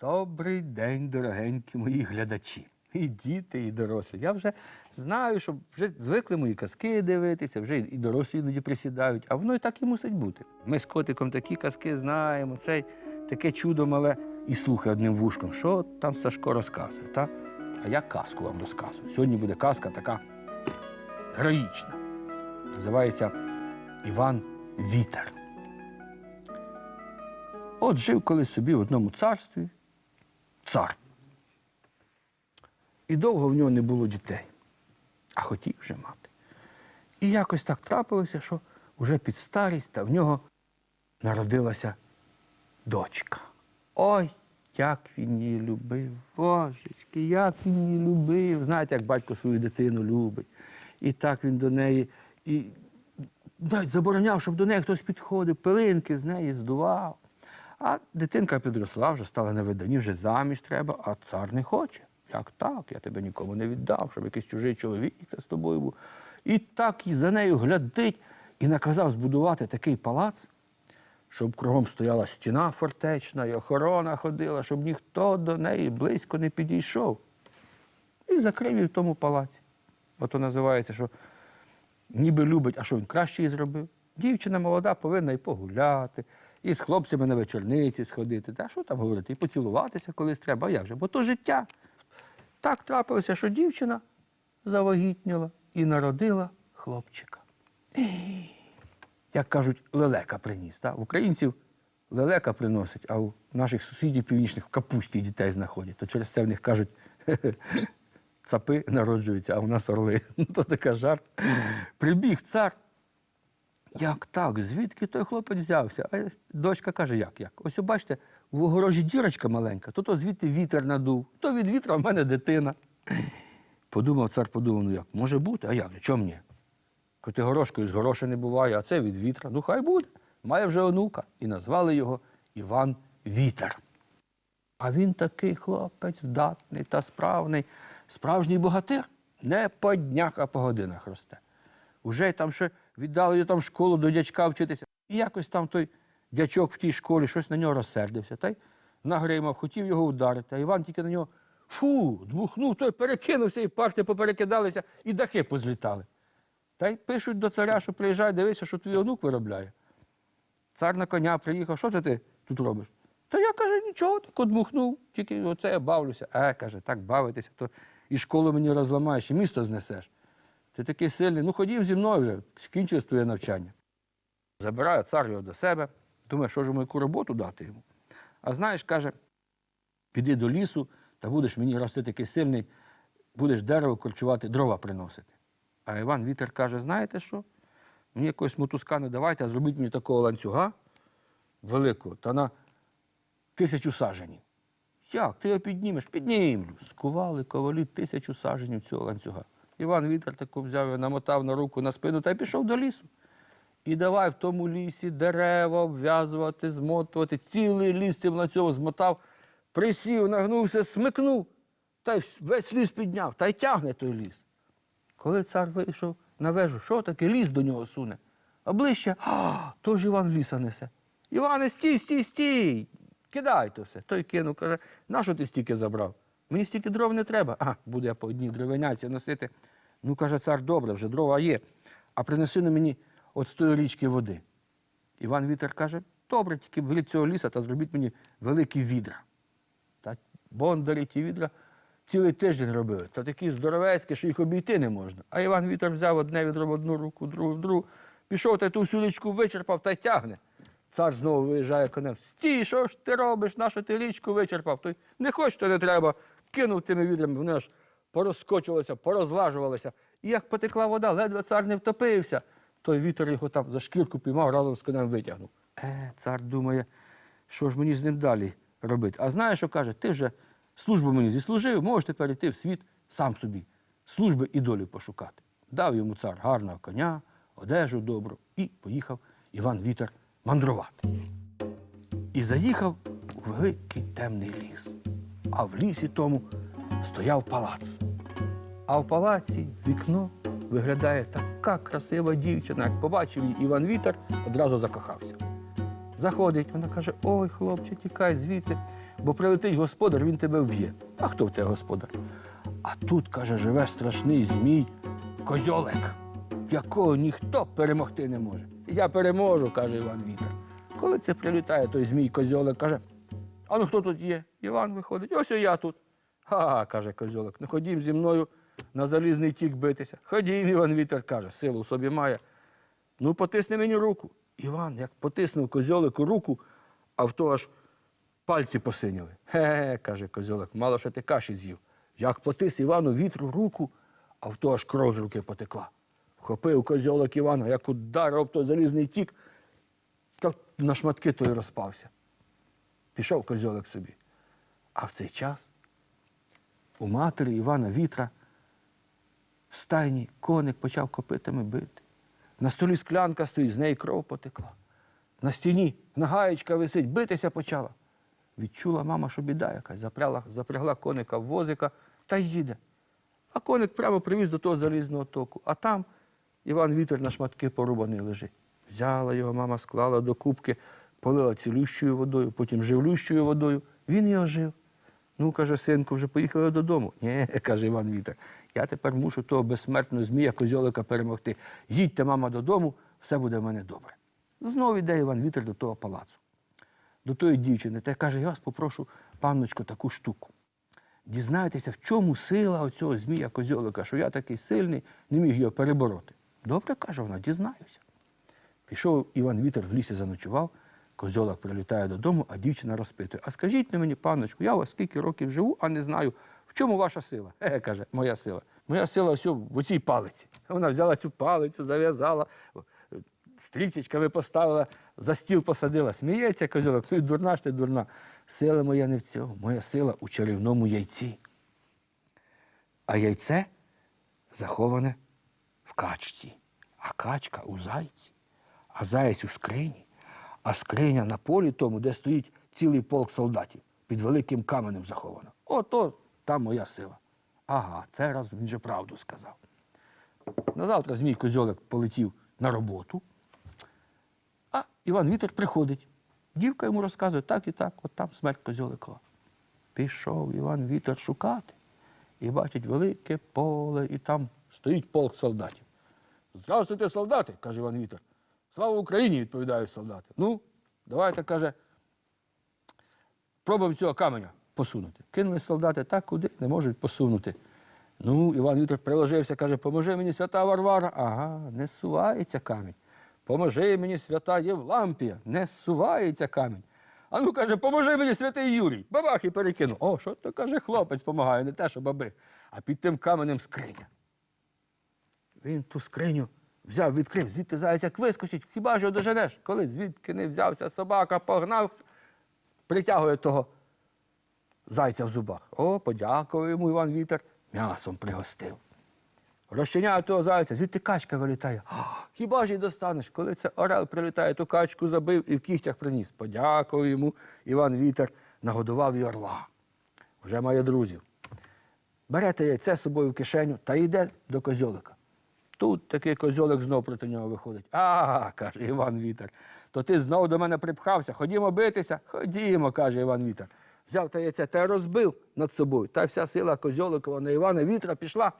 Добрий день, дорогенькі мої глядачі. І діти, і дорослі. Я вже знаю, що вже звикли мої казки дивитися, вже і дорослі іноді присідають, а воно і так і мусить бути. Ми з котиком такі казки знаємо, цей таке чудо мале і слухай одним вушком, що там Сашко розказує. Та? А я казку вам розказую. Сьогодні буде казка така героїчна. Називається Іван Вітер. От жив колись собі в одному царстві цар. І довго в нього не було дітей, а хотів вже мати. І якось так трапилося, що вже під старість та в нього народилася дочка. Ой, як він її любив, божечки, як він її любив. Знаєте, як батько свою дитину любить. І так він до неї і навіть забороняв, щоб до неї хтось підходив, пилинки з неї здував. А дитинка підросла, вже стала на видані, вже заміж треба, а цар не хоче. Як так? Я тебе нікому не віддав, щоб якийсь чужий чоловік з тобою був. І так і за нею глядить і наказав збудувати такий палац, щоб кругом стояла стіна фортечна, і охорона ходила, щоб ніхто до неї близько не підійшов. І закрив її в тому палаці. Ото називається, що ніби любить, а що він краще її зробив? Дівчина молода повинна і погуляти, і з хлопцями на вечорниці сходити. Та що там говорити? І поцілуватися колись треба, а як же? Бо то життя. Так трапилося, що дівчина завагітніла і народила хлопчика. Як кажуть, лелека приніс. Так? В українців лелека приносить, а у наших сусідів північних в капусті дітей знаходять. То через це в них кажуть, цапи народжуються, а у нас орли. Ну, то така жарт. Прибіг цар. Як так? Звідки той хлопець взявся? А дочка каже, як, як? Ось, бачите, в огорожі дірочка маленька, то то звідти вітер надув, то від вітра в мене дитина. Подумав цар, подумав, ну як, може бути, а як чому ні? Коти горошкою з гороша не буває, а це від вітра. Ну хай буде. Має вже онука. І назвали його Іван Вітер. А він такий хлопець вдатний та справний, справжній богатир. Не по днях, а по годинах росте. Уже й там ще віддали його там в школу до дячка вчитися. І якось там той дячок в тій школі щось на нього розсердився. Та й нагримав, хотів його ударити. А Іван тільки на нього фу, дмухнув, той перекинувся, і парти поперекидалися, і дахи позлітали. Та й пишуть до царя, що приїжджай, дивися, що твій онук виробляє. Цар на коня приїхав, що це ти тут робиш? Та я каже, нічого, так одмухнув, тільки оце я бавлюся. Е, каже, так бавитися, то і школу мені розламаєш, і місто знесеш. Ти такий сильний, ну ходім зі мною вже, скінчилось твоє навчання. Забирає цар його до себе, думає, що ж йому яку роботу дати йому. А знаєш, каже, піди до лісу та будеш мені рости такий сильний, будеш дерево корчувати, дрова приносити. А Іван Вітер каже: знаєте що? Мені якогось мотузка не давайте, а зробіть мені такого ланцюга великого та на тисячу саженів. Як? Ти його піднімеш? Піднімлю. Скували ковалі тисячу саженів цього ланцюга. Іван Вітер таку взяв, його, намотав на руку на спину та й пішов до лісу. І давай в тому лісі дерева обв'язувати, змотувати, цілий ліс тим на цьому змотав, присів, нагнувся, смикнув, та й весь ліс підняв, та й тягне той ліс. Коли цар вийшов на вежу, що таке ліс до нього суне? А ближче, а, то ж Іван ліса несе. Іване, стій, стій, стій! Кидай то все. Той кинув, каже, нащо ти стільки забрав? Мені стільки дров не треба. А, буду я по одній дровиняці носити. Ну, каже, цар, добре, вже дрова є. А принеси на мені от з тої річки води. Іван Вітер каже, добре, тільки беріть цього ліса та зробіть мені великі відра. Та бондарі ті відра цілий тиждень робили. Та такі здоровецькі, що їх обійти не можна. А Іван Вітер взяв одне відро в одну руку, другу в другу, пішов та ту всю річку вичерпав та й тягне. Цар знову виїжджає конем. Стій, що ж ти робиш? Нашу ти річку вичерпав? Той не хочеш, то не треба. Кинув тими відрами, вони аж порозкочувалися, порозлажувалися. І як потекла вода, ледве цар не втопився. Той вітер його там за шкірку піймав, разом з конем витягнув. Е, цар думає, що ж мені з ним далі робити. А знаєш, що каже, ти вже службу мені зіслужив, можеш тепер йти в світ сам собі, служби і долю пошукати. Дав йому цар гарного коня, одежу добру і поїхав Іван Вітер мандрувати. І заїхав у великий темний ліс. А в лісі тому стояв палац. А в палаці вікно виглядає така красива дівчина. Як побачив її Іван Вітер, одразу закохався. Заходить, вона каже: ой, хлопче, тікай звідси, бо прилетить господар, він тебе вб'є. А хто в тебе господар? А тут, каже, живе страшний змій, козьолек, якого ніхто перемогти не може. Я переможу, каже Іван Вітер. Коли це прилітає, той змій козьолек каже: А ну хто тут є? Іван виходить, ось я тут. Ха, каже козьолек, не ходім зі мною на залізний тік битися. Ходім, Іван Вітер каже, силу в собі має. Ну, потисни мені руку. Іван, як потиснув козьолику руку, а в то аж пальці посиніли. Ге, каже козьолик, мало що ти каші з'їв. Як потис Івану вітру руку, а в то аж кров з руки потекла. Вхопив козьолик Івана, як удар об той залізний тік, та на шматки той розпався. Пішов козьолик собі. А в цей час у матері Івана Вітра в стайні коник почав копитами бити. На столі склянка стоїть, з неї кров потекла. На стіні нагаєчка висить, битися почала. Відчула мама, що біда якась, запрягла, запрягла коника в возика та їде. А коник прямо привіз до того залізного току. А там Іван Вітер на шматки порубаний лежить. Взяла його мама, склала до кубки, полила цілющою водою, потім живлющою водою. Він і ожив. Ну, каже, синку, вже поїхали додому. Ні, каже Іван Вітер, я тепер мушу того безсмертного змія козьолика перемогти. Їдьте, мама, додому, все буде в мене добре. Знову йде Іван Вітер до того палацу, до тої дівчини, та каже, я вас попрошу, панночко, таку штуку. Дізнайтеся, в чому сила оцього змія козьолика, що я такий сильний, не міг його перебороти. Добре, каже вона, дізнаюся. Пішов Іван Вітер в лісі заночував, козьолок прилітає додому, а дівчина розпитує: А скажіть мені, панночку, я у вас скільки років живу, а не знаю, в чому ваша сила? Е, каже, моя сила. Моя сила ось в оцій палиці. Вона взяла цю палицю, зав'язала, стрічечками поставила, за стіл посадила. Сміється козьолок, ну і дурна ж ти дурна. Сила моя не в цьому, моя сила у чарівному яйці. А яйце заховане в качці, а качка у зайці, а заєць у скрині, а скриня на полі тому, де стоїть цілий полк солдатів, під великим каменем заховано. Ото там моя сила. Ага, це раз він же правду сказав. На завтра Змій Козьолик полетів на роботу, а Іван Вітер приходить. Дівка йому розказує, так і так, от там смерть Козьоликова. Пішов Іван Вітер шукати і бачить велике поле, і там стоїть полк солдатів. Здравствуйте, солдати, каже Іван Вітер. Слава Україні, відповідають солдати. Ну, давайте, каже, пробуємо цього каменя посунути. Кинули солдати так, куди не можуть посунути. Ну, Іван Вітер приложився, каже, поможи мені свята Варвара. Ага, не сувається камінь. Поможи мені свята Євлампія, не сувається камінь. А ну каже, поможи мені святий Юрій. Бабах і перекинув. О, що то каже, хлопець допомагає, не те, що баби, а під тим каменем скриня. Він ту скриню взяв, відкрив, звідти заяць як вискочить, хіба ж його доженеш? Коли звідки не взявся собака, погнав, притягує того зайця в зубах. О, подякував йому Іван Вітер, м'ясом пригостив. Розчиняє того зайця, звідти качка вилітає. Хіба ж її достанеш? Коли це орел прилітає, то качку забив і в кігтях приніс. Подякував йому Іван Вітер, нагодував і орла. Вже має друзів. Берете яйце з собою в кишеню та йде до козьолика. Тут такий козьолик знов проти нього виходить. А, каже Іван Вітер, то ти знов до мене припхався. Ходімо битися? Ходімо, каже Іван Вітер. Взяв те яйце та розбив над собою. Та вся сила козьоликова на Івана Вітра пішла.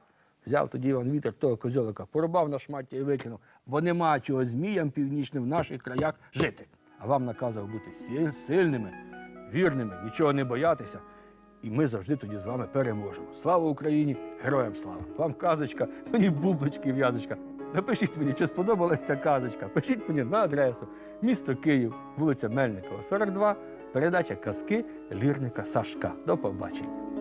Взяв тоді Іван Вітер того козьолика, порубав на шмаття і викинув, бо нема чого зміям північним в наших краях жити. А вам наказав бути сильними, вірними, нічого не боятися. І ми завжди тоді з вами переможемо. Слава Україні! Героям слава! Вам казочка, мені бублички в'язочка. Напишіть мені, чи сподобалась ця казочка. Пишіть мені на адресу місто Київ, вулиця Мельникова, 42, передача казки лірника Сашка. До побачення.